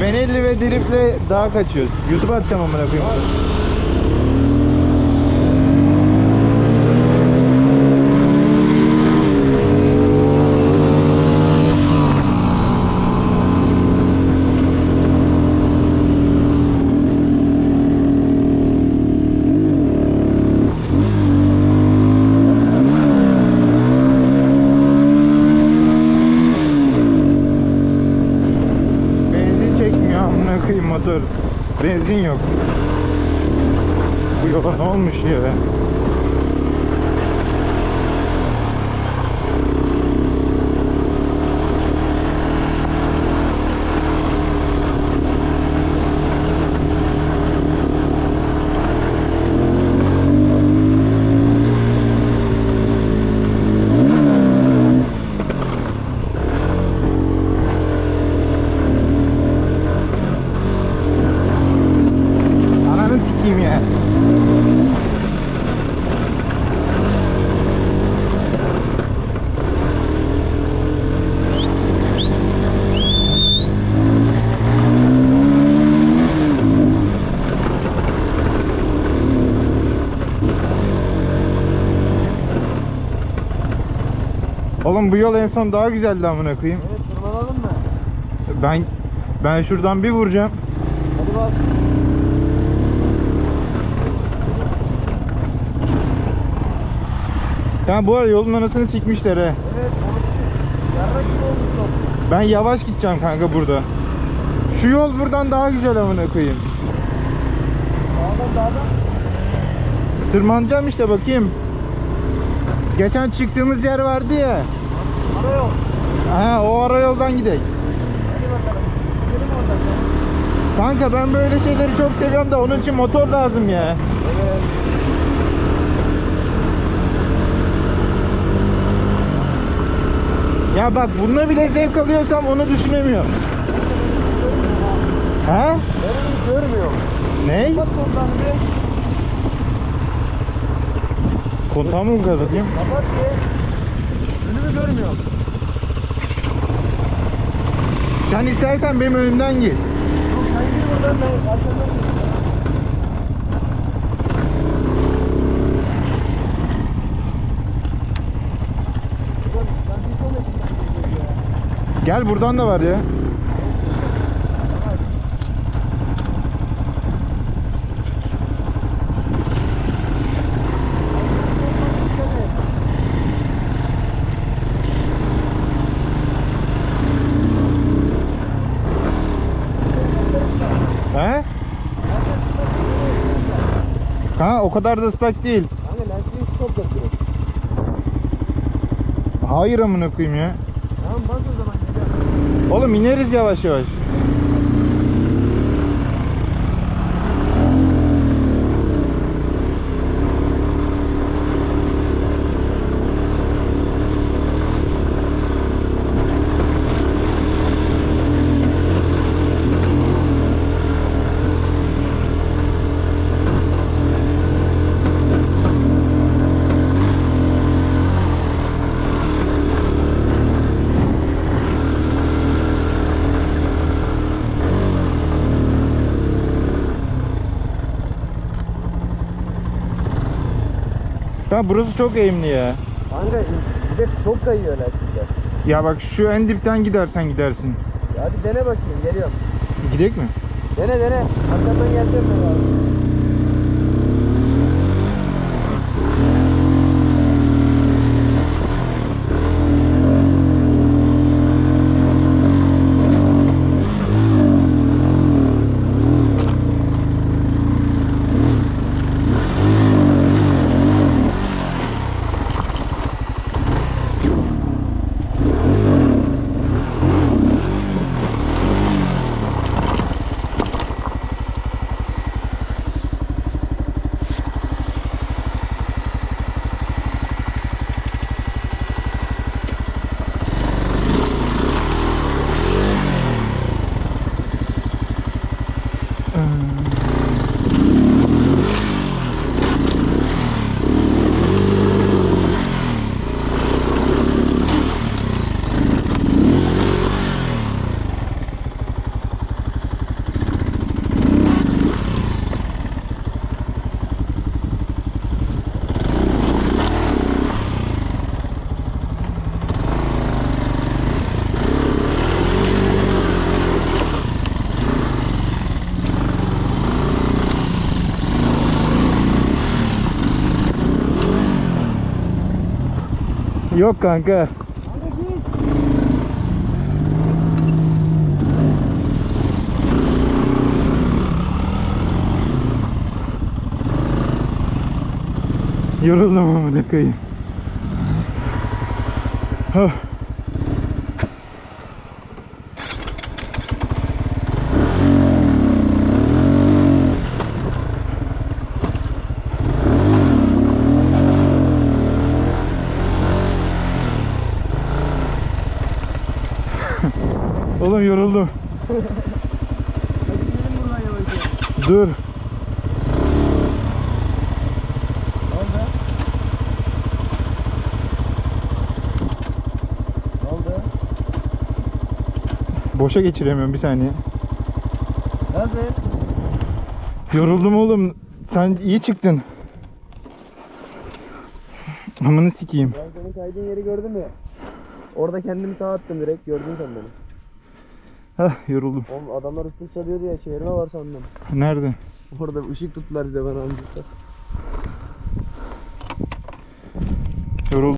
Benelli ve Drip'le dağa kaçıyoruz. YouTube'a atacağım amına koyayım. Benzin koyayım motor. Benzin yok. Bu yola ne olmuş ya? Ananı sikeyim ya. Oğlum bu yol en son daha güzeldi amına koyayım. Evet tırmanalım mı? Ben ben şuradan bir vuracağım. Hadi bak. Ya bu arada yolun anasını sikmişler he. Evet. Ben yavaş gideceğim kanka burada. Şu yol buradan daha güzel amına koyayım. Dağdan dağdan. Tırmanacağım işte bakayım. Geçen çıktığımız yer vardı ya. Ara yol. Ha o ara yoldan gidelim. Kanka ben böyle şeyleri çok seviyorum da onun için motor lazım ya. Evet. Ya bak bununla bile zevk alıyorsam onu düşünemiyorum. Ha? Ben görmüyorum. Ne? Kapat ondan bir. Kontağı mı kapatayım? Kapat. Önümü görmüyorum. Sen istersen benim önümden git. Yok sen gir buradan ben arkandan gideyim. Ulan sen bir sol yapıyorsun ya. Gel buradan da var ya. He? Ha o kadar da ıslak değil. Hani lastiği stop yapıyor. Hayır amına koyayım ya. Tamam bas o zaman. Oğlum ineriz yavaş yavaş. Ha burası çok eğimli ya. Kanka bir de çok kayıyor lastikler. Ya bak şu en dipten gidersen gidersin. Ya Hadi dene bakayım geliyorum. Gidek mi? Dene dene. Arkadan geleceğim ben abi. 嗯。Yok kanka. Yoruldum ama ne kayayım. Huh. Oğlum yoruldum. Dur. Boşa geçiremiyorum bir saniye. Nasıl? Yoruldum oğlum. Sen iyi çıktın. Amını sikeyim. Ben senin kaydığın yeri gördüm ya. Orada kendimi sağa attım direkt. Gördün sen beni. Hah yoruldum. Oğlum adamlar ıslık çalıyordu ya. Çevirme var sandım. Nerede? Orada ışık tuttular bize bana amcuklar. Yoruldum.